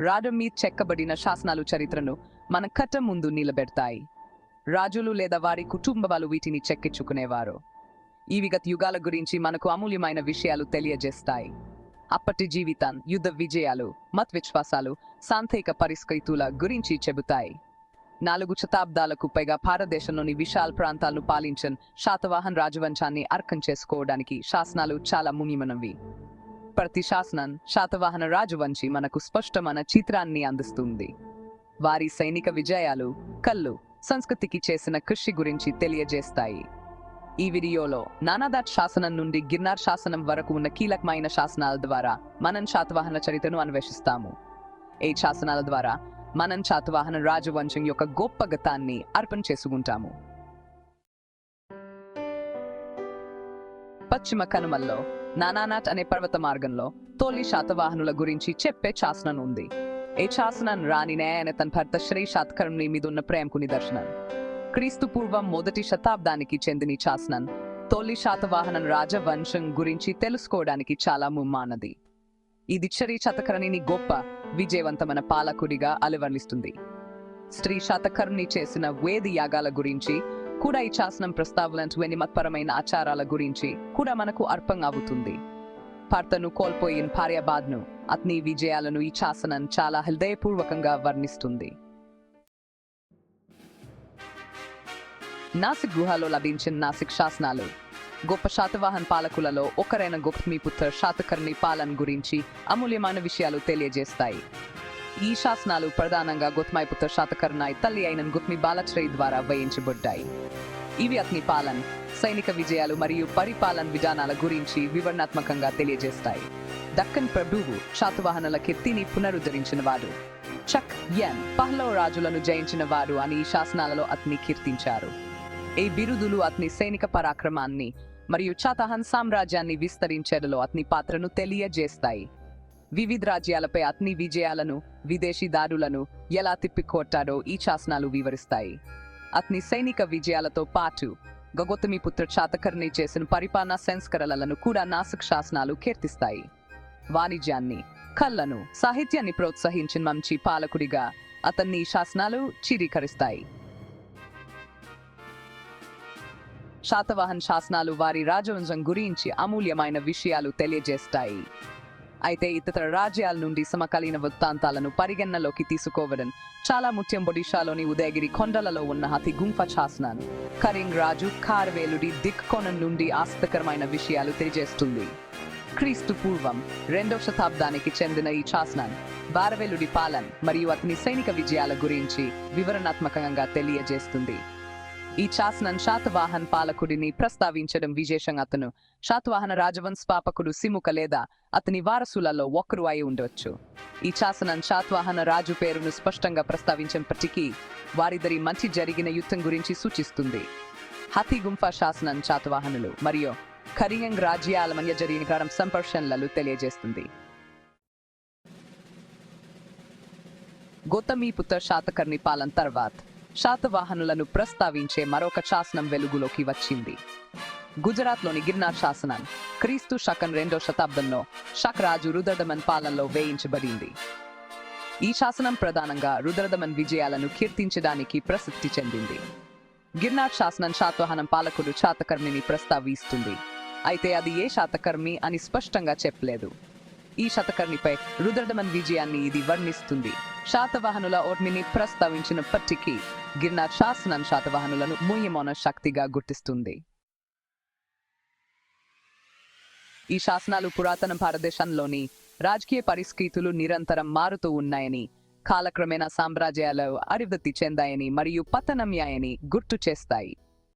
రాడం మీద చెక్కబడిన శాసనాలు చరిత్రను మన కట్ట ముందు నిలబెడతాయి. రాజులు లేదా వారి కుటుంబాలు వీటిని చెక్కించుకునేవారు. ఈ విగత యుగాల గురించి మనకు అమూల్యమైన విషయాలు తెలియజేస్తాయి. అప్పటి జీవితం యుద్ధ విజయాలు మత్ విశ్వాసాలు సాంఘిక పరిస్థితుల గురించి చెబుతాయి. నాలుగు శతాబ్దాలకు పైగా భారతదేశంలోని విశాల్ ప్రాంతాలను పాలించిన శాతవాహన్ రాజవంశాన్ని అర్కం చేసుకోవడానికి శాసనాలు చాలా మునిమనవి. ప్రతి శాసనం శాతవాహన రాజవంశి మనకు స్పష్టమైన చిత్రాన్ని అందిస్తుంది. వారి సైనిక విజయాలు కళ్ళు సంస్కృతికి చేసిన కృషి గురించి తెలియజేస్తాయి. ఈ వీడియోలో నానాదాట్ శాసనం నుండి గిర్నార్ శాసనం వరకు ఉన్న కీలకమైన శాసనాల ద్వారా మనం శాతవాహన చరిత్రను అన్వేషిస్తాము. ఈ శాసనాల ద్వారా మనం శాతవాహన రాజవంశం యొక్క గొప్ప గతాన్ని అర్పణ చేసుకుంటాము. పశ్చిమ కనుమల్లో నానానాట్ అనే పర్వత మార్గంలో తొలి శాతవాహనుల గురించి చెప్పే శాసనం ఉంది. ఏ శాసనం రాణినే అనే తన భర్త శ్రీ శాతకర్ణి మీద ఉన్న ప్రేమకు నిదర్శనం. క్రీస్తు పూర్వం మొదటి శతాబ్దానికి చెందిన ఈ శాసనం తొలి రాజవంశం గురించి తెలుసుకోవడానికి చాలా ముమ్మానది. ఇది శ్రీ శతకర్ణిని గొప్ప విజయవంతమైన పాలకుడిగా అలవర్ణిస్తుంది. స్త్రీ శాతకర్ణి చేసిన వేది యాగాల గురించి కూడా ఈ శాసనం ప్రస్తావన మతపరమైన ఆచారాల గురించి కూడా మనకు అర్పం అవుతుంది భర్తను కోల్పోయిన భార్యాబాద్ను అతని విజయాలను ఈ శాసనం చాలా హృదయపూర్వకంగా వర్ణిస్తుంది. నాసిక్ గుహలో లభించిన నాసిక్ శాసనాలు గొప్ప శాతవాహన్ పాలకులలో ఒకరైన గుప్తమీపుత్ర శాతకర్ణి పాలన గురించి అమూల్యమైన విషయాలు తెలియజేస్తాయి. ఈ శాసనాలు ప్రధానంగా గుత్మైపుత్ర శాతకర్ణాయ్ తల్లి అయిన గుత్మి బాలశ్రయి ద్వారా వేయించబడ్డాయి. ఇవి అతని పాలన్ సైనిక విజయాలు మరియు పరిపాలన విధానాల గురించి వివరణాత్మకంగా తెలియజేస్తాయి. దక్కన్ ప్రభువు శాతవాహనుల కీర్తిని పునరుద్ధరించిన వాడు. చక్ యన్ పహ్లవ రాజులను జయించిన వారు అని ఈ శాసనాలలో అతని కీర్తించారు. ఈ బిరుదులు అతని సైనిక పరాక్రమాన్ని మరియు చాతహన్ సామ్రాజ్యాన్ని విస్తరించేలో అతని పాత్రను తెలియజేస్తాయి. వివిధ రాజ్యాలపై అతని విజయాలను విదేశీ దారులను ఎలా తిప్పికొట్టాడో ఈ శాసనాలు వివరిస్తాయి. అతని సైనిక విజయాలతో పాటు గగోతమి పుత్ర చాతకర్ణి చేసిన పరిపాలనా సంస్కరణలను కూడా నాసిక్ శాసనాలు కీర్తిస్తాయి. వాణిజ్యాన్ని కళ్ళను సాహిత్యాన్ని ప్రోత్సహించిన మంచి పాలకుడిగా అతన్ని శాసనాలు చిరీకరిస్తాయి. శాతవాహన్ శాసనాలు వారి రాజవంశం గురించి అమూల్యమైన విషయాలు తెలియజేస్తాయి. అయితే ఇతర రాజ్యాల నుండి సమకాలీన వృత్తాంతాలను పరిగణనలోకి తీసుకోవడం చాలా ముఖ్యం. ఒడిషాలోని ఉదయగిరి కొండలలో ఉన్న అతి గుంఫ శాసనం కరింగ్ రాజు కార్వేలుడి దిక్కోణం నుండి ఆసక్తికరమైన విషయాలు తెలియజేస్తుంది. క్రీస్తు పూర్వం రెండవ శతాబ్దానికి చెందిన ఈ శాసనం బారవేలుడి పాలన్ మరియు అతని సైనిక విజయాల గురించి వివరణాత్మకంగా తెలియజేస్తుంది. ఈ శాసనం శాతవాహన్ పాలకుడిని ప్రస్తావించడం విశేషం అతను. శాతవాహన రాజవంశపాపకుడు సిముక లేదా అతని వారసులలో ఒకరు అయి ఉండవచ్చు ఈ శాసనం శాతవాహన రాజు పేరును స్పష్టంగా ప్రస్తావించినప్పటికీ వారిద్దరి మంచి జరిగిన యుద్ధం గురించి సూచిస్తుంది. హతి గుంఫా శాసనం శాతవాహనులు మరియు కరియంగ్ రాజ్యాల మధ్య జరిగిన కారం సంపర్షణలు తెలియజేస్తుంది. గౌతమీపుత్ర శాతకర్ణి పాలన తర్వాత శాతవాహనులను ప్రస్తావించే మరొక శాసనం వెలుగులోకి వచ్చింది. గుజరాత్లోని గిర్నార్ శాసనం క్రీస్తు శకం రెండో శతాబ్దంలో శకరాజు రుద్రదమన్ పాలనలో వేయించబడింది. ఈ శాసనం ప్రధానంగా రుద్రదమన్ విజయాలను కీర్తించడానికి ప్రసిద్ధి చెందింది. గిర్నార్ శాసనం శాతవాహనం పాలకుడు శాతకర్మిని ప్రస్తావిస్తుంది. అయితే అది ఏ శాతకర్మి అని స్పష్టంగా చెప్పలేదు. ఈ శతకర్ణిపై రుద్రదమన్ విజయాన్ని ఇది వర్ణిస్తుంది. శాతవాహనుల ఓర్మిని ప్రస్తావించినప్పటికీ గిర్నార్ శాసనం శాతవాహనులను మూయమోన శక్తిగా గుర్తిస్తుంది. ఈ శాసనాలు పురాతన భారతదేశంలోని రాజకీయ పరిస్థితులు నిరంతరం మారుతూ ఉన్నాయని కాలక్రమేణా సామ్రాజ్యాలు అభివృద్ధి చెందాయని మరియు పతనమయ్యాయని గుర్తు చేస్తాయి.